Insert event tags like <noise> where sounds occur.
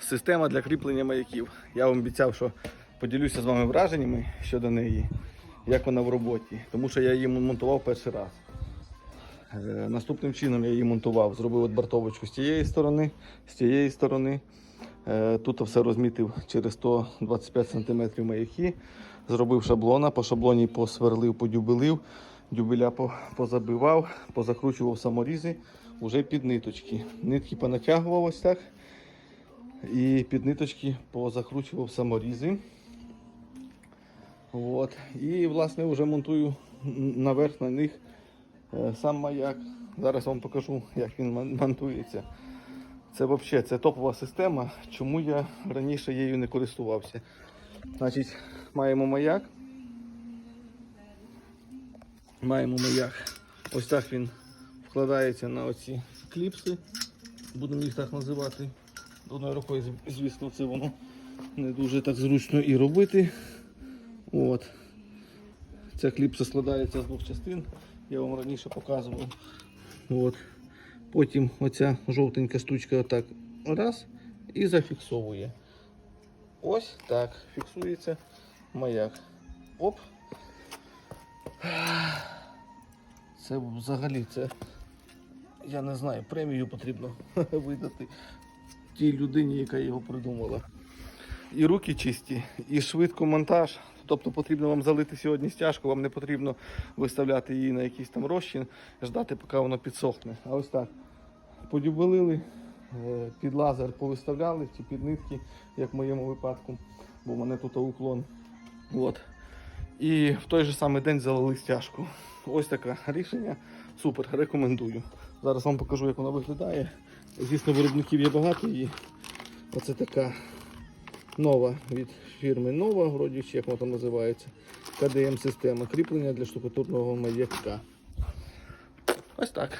Система для кріплення маяків. Я вам обіцяв, що поділюся з вами враженнями щодо неї, як вона в роботі. Тому що я її монтував перший раз. Е, Наступним чином я її монтував. Зробив от бортовочку з тієї сторони, з тієї сторони. Е, Тут все розмітив через 125 см маяки. Зробив шаблона, по шаблоні посверлив, подюбелив, дюбеля позабивав, позакручував саморізи вже під ниточки. Нитки понатягував ось так. І під ниточки позакручував саморізи. От. І власне вже монтую наверх на них е, сам маяк. Зараз вам покажу, як він монтується. Це взагалі це топова система. Чому я раніше її не користувався? Значить, маємо маяк. Маємо маяк. Ось так він вкладається на оці кліпси. Будемо їх так називати. Одною рукою, звісно, це воно не дуже так зручно і робити. От. Ця кліпса складається з двох частин. Я вам раніше показував. От. Потім оця жовтенька штучка отак раз і зафіксовує. Ось так фіксується маяк. Оп. Це взагалі це. Я не знаю, премію потрібно <laughs> видати тій людині, яка його придумала. І руки чисті, і швидко монтаж. Тобто потрібно вам залити сьогодні стяжку, вам не потрібно виставляти її на якийсь там розчин, ждати, поки воно підсохне. А ось так. Подюбелили, е, під лазер повиставляли чи під нитки, як в моєму випадку, бо в мене тут уклон. От. І в той же самий день залили стяжку. Ось таке рішення. Супер, рекомендую. Зараз вам покажу, як вона виглядає. Звісно, виробників є багато її. Оце така нова від фірми Нова, вроді як вона там називається. КДМ-система кріплення для штукатурного маяка. Ось так.